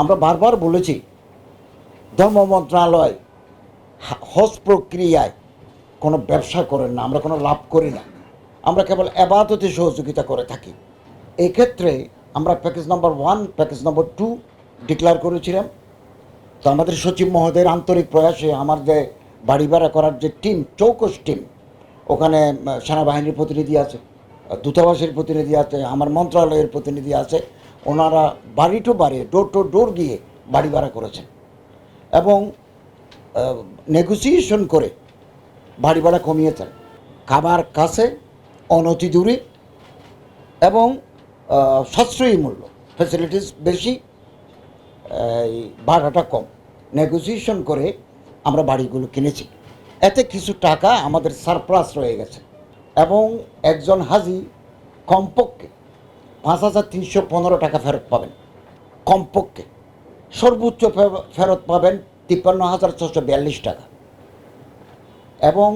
আমরা বারবার বলেছি, ধর্ম মন্ত্রণালয় হজ প্রক্রিয়ায় কোনো ব্যবসা করেন না, আমরা কোনো লাভ করি না। আমরা কেবল আবাদতে সহযোগিতা করে থাকি। এক্ষেত্রে আমরা package number one, package number two declare করেছিলাম। তো আমাদের সচিব মহোদয়ের আন্তরিক প্রয়াসে আমার যে বাড়ি ভাড়া করার যে টিম, চৌকস টিম, ওখানে সেনাবাহিনীর প্রতিনিধি আছে। দূতাবাসের প্রতিনিধি আছে, আমার মন্ত্রণালয়ের প্রতিনিধি আছে, ওনারা বাড়ি টু বাড়ি, ডোর টু ডোর গিয়ে বাড়ি ভাড়া করেছেন। এবং নেগোসিয়েশন করে বাড়ি ভাড়া কমিয়েছেন। খাবার কাছে, অনতি দূরে এবং সাশ্রয়ী মূল্য ফ্যাসিলিটিস বেশি ভাড়াটা কম। নেগোসিয়েশন করে আমরা বাড়িগুলো কিনেছি। এতে কিছু টাকা আমাদের সারপ্লাস রয়ে গেছে। এবং একজন হাজি কমপক্ষে পাঁচ হাজার তিনশো পনেরো টাকা ফেরত পাবেন। কমপক্ষে সর্বোচ্চ ফেরত পাবেন তিপ্পান্ন হাজার ছশো বিয়াল্লিশ টাকা। এবং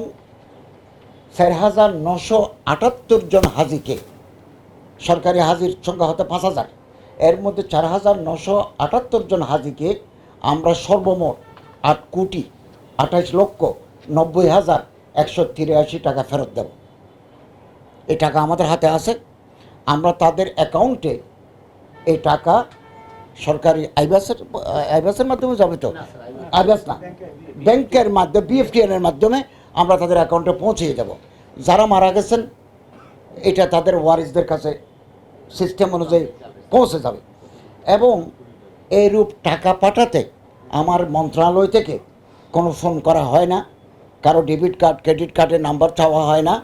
চার হাজার নশো আটাত্তর জন হাজিকে সরকারি হাজির সংখ্যা হতে পাঁচ হাজার। এর মধ্যে চার হাজার নশো আটাত্তর জন হাজিকে আমরা সর্বমোট আট কোটি আঠাশ লক্ষ নব্বই হাজার একশো তিরাশি টাকা ফেরত দেব। এই টাকা আমাদের হাতে আছে। আমরা তাদের অ্যাকাউন্টে এই টাকা সরকারি আইবাসের আইবাসের মাধ্যমে যাবে তো আইবাস না, ব্যাংকের মাধ্যমে বিএফটিএন এর মাধ্যমে আমরা তাদের অ্যাকাউন্টে পৌঁছিয়ে দেব। যারা মারা গেছেন, এটা তাদের ওয়ারিসদের কাছে সিস্টেম অনুযায়ী পৌঁছে যাবে। এবং এইরূপ টাকা পাঠাতে আমার মন্ত্রণালয় থেকে কোনো ফোন করা হয় না। কারও ডেবিট কার্ড ক্রেডিট কার্ডের নাম্বার চাওয়া হয় না।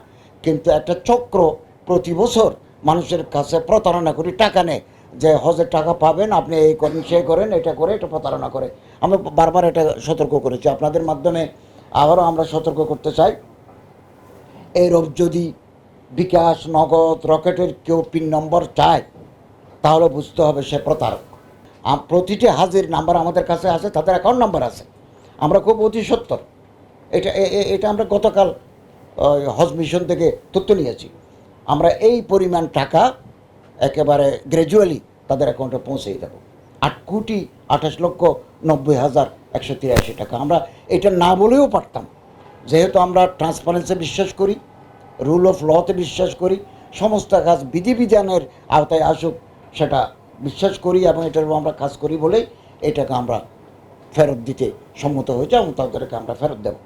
কিন্তু একটা চক্র প্রতি বছর মানুষের কাছে প্রতারণা করি টাকা নেয় যে হজের টাকা পাবেন, আপনি এই করেন, সে করেন, এটা করে, এটা প্রতারণা করে। আমরা বারবার এটা সতর্ক করেছি। আপনাদের মাধ্যমে আবারও আমরা সতর্ক করতে চাই। এরূপ যদি বিকাশ, নগদ, রকেটের কেউ পিন নম্বর চায়, তাহলে বুঝতে হবে সে প্রতারক। প্রতিটি হাজির নাম্বার আমাদের কাছে আছে, তাদের অ্যাকাউন্ট নাম্বার আছে। আমরা খুব অতি সত্তর। এটা এটা আমরা গতকাল হজ মিশন থেকে তথ্য নিয়েছি। আমরা এই পরিমাণ টাকা একেবারে গ্র্যাজুয়ালি তাদের অ্যাকাউন্টে পৌঁছেই দেবো। আট কোটি আঠাশ লক্ষ নব্বই হাজার একশো তিরাশি টাকা। আমরা এটা না বলেও পারতাম। যেহেতু আমরা ট্রান্সপারেন্সি বিশ্বাস করি রুল অফ লতে বিশ্বাস করি, সমস্ত কাজ বিধিবিধানের আওতায় আসুক, সেটা বিশ্বাস করি এবং এটার আমরা কাজ করি বলেই এটাকে আমরা ফেরত দিতে সম্মত হয়েছে এবং তাদেরকে আমরা ফেরত দেবো।